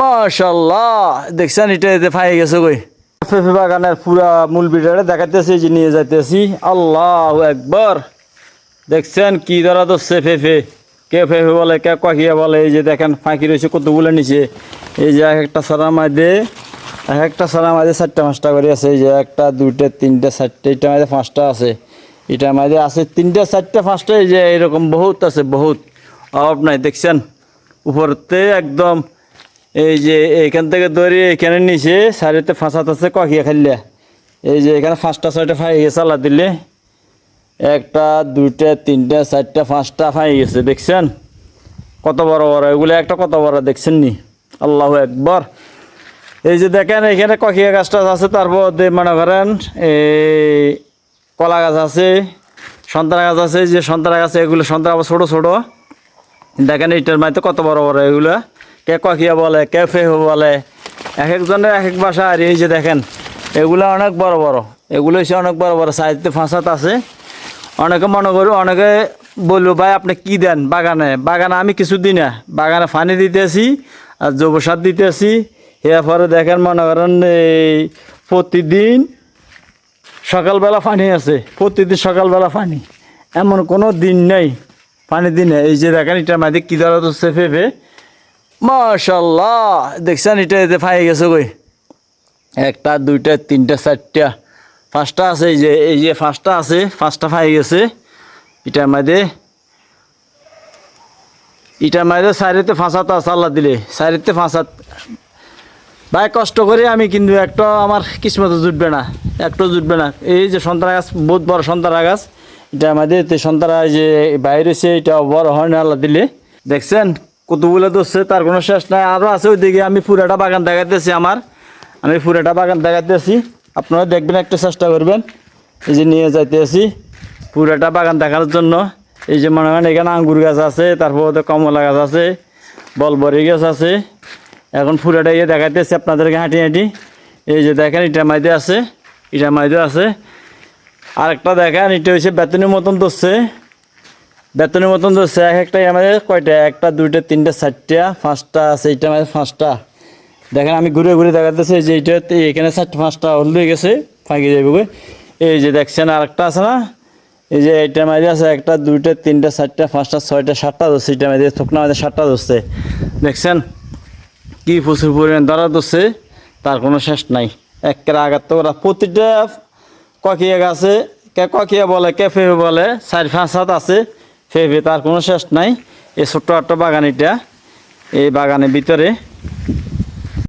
মাশাল্লাহ। দেখছেন, এটা এতে ফাই গেছে কই? ফেফে বাগানের পুরা মূল বিটারে দেখাতেছি যে নিয়ে যাইতেছি। আল্লাহ একবার দেখছেন, কি ধরা ধরছে ফেফে কে ফেফে বলে, কে কাকিয়া বলে? এই যে দেখেন, ফাঁকি রয়েছে কতগুলো নিচে। এই যে এক একটা সারা মাঝে এক একটা সারা মাঝে চারটা, পাঁচটা করে আছে। এই যে একটা, দুইটা, তিনটা, চারটে এটা মাঝে পাঁচটা আছে। এটা মাঝে আছে তিনটা, চারটা, পাঁচটা। এই যে এরকম বহুত আছে, বহুত। অভাব নাই, দেখছেন? উপরতে একদম এই যে এইখান থেকে ধরে এখানে নিচে সারিতে ফাঁসাত আছে কখিয়া খাইলে। এই যে এখানে পাঁচটা, ছয়টা ফাই গেছে, আল্লাহ দিলে। একটা, দুইটা, তিনটা, চারটা, পাঁচটা ফাই গেছে, দেখছেন? কত বড় বড়, এগুলো একটা কত বড় দেখছেন নি আল্লাহ একবার এই যে দেখেন, এখানে কখিয়া গাছটা আছে তারপর মনে করেন, এই কলা গাছ আছে, সন্তরা গাছ আছে যে সন্তরা গাছ, এগুলো সন্তরা আবার ছোটো ছোটো। দেখেন এটার মাঝে কত বড় বড়, এগুলো। কে কখিয়া বলে, কে ফেহু বলে? এক একজনের এক এক বাসা আর এই যে দেখেন, এগুলো অনেক বড় বড়। এগুলো হচ্ছে অনেক বড় বড়। সাইজতে ফাঁসাত আছে। অনেকে মনে করি, অনেকে বলব, ভাই, আপনি কি দেন বাগানে? বাগানে আমি কিছু দিই না। বাগানে পানি দিতেছি, আর জৈব সার দিতেছি। এরপরে দেখেন, মনে করেন, এই প্রতিদিন সকালবেলা পানি আছে। প্রতিদিন সকালবেলা পানি। এমন কোনো দিন নেই। পানি দিনে। এই যে দেখেন এটার মাঝে কী ধরা হচ্ছে ফেফে। মাশাল্লাহ। দেখছেন, এটা এতে ফাই গেছে কই? একটা, দুইটা, তিনটা, চারটা। পাঁচটা আছে, এই যে এই যে পাঁচটা আছে পাঁচটা ফাই গেছে। এটার মাঝে এটার মাঝে সাইডেতে ফাঁসাত আছে আল্লাহ দিলে। সাইডেতে ফাঁসাত। ভাই, কষ্ট করে আমি কিন্তু একটা আমার কিসমতে জুটবে না। একটু জুটবে না। এই যে সন্তারা গাছ বহুত বড় সন্তরা গাছ এটা আমাদের সন্তারা যে বাইরে সে এটা বড় হয় না আল্লাহ দিলে। দেখছেন? কতগুলো ধরছে, তার কোনো শেষ নাই। আরও আছে ওইদিকে, আমি পুরাটা বাগান দেখাতেছি আমার। আমি পুরাটা বাগান দেখাতেছি আপনারা দেখবেন, একটু চেষ্টা করবেন। এই যে নিয়ে যাইতেছি পুরাটা বাগান দেখার জন্য। এই যে মনে করেন, এখানে আঙ্গুর গাছ আছে, তারপর ওদের কমলা গাছ আছে, বলবরি গাছ আছে। এখন ফুরাটা ইয়ে দেখাইতেছি আপনাদেরকে হাঁটি হাঁটি। এই যে দেখেন ইটার মাইদে আছে ইটার মাইদে আছে। আরেকটা দেখেন এটা হচ্ছে বেতনের মতন ধরছে। বেতনের মতন ধরছে এক একটা আমাদের, কয়টা? একটা, দুইটা, তিনটা, চারটা, পাঁচটা আছে এইটা আমাদের পাঁচটা। দেখেন আমি ঘুরে ঘুরে দেখাতেছি যে এইটা এখানে চারটে, পাঁচটা হলুদ হয়ে গেছে, ফাঁকি যাইব গো। এই যে দেখছেন আরেকটা আছে না? এই যে এইটা মাঝে আছে একটা, দুইটা, তিনটা, চারটা, পাঁচটা, ছয়টা, সাতটা ধরছে এটা মাঝে থোকনা মাঝে সাতটা ধরছে। দেখছেন? কি প্রচুর পরিমাণ ধরা ধরছে, তার কোনো শেষ নাই। একের আঘাত তো ওরা প্রতিটা ককিয়া গাছে, কে ককিয়া বলে, কে ফেফে বলে, চার পাঁচ হাত আছে। ফেফে তার কোনো শেষ নাই। এই ছোট্ট একটা বাগান এটা এই বাগানের ভিতরে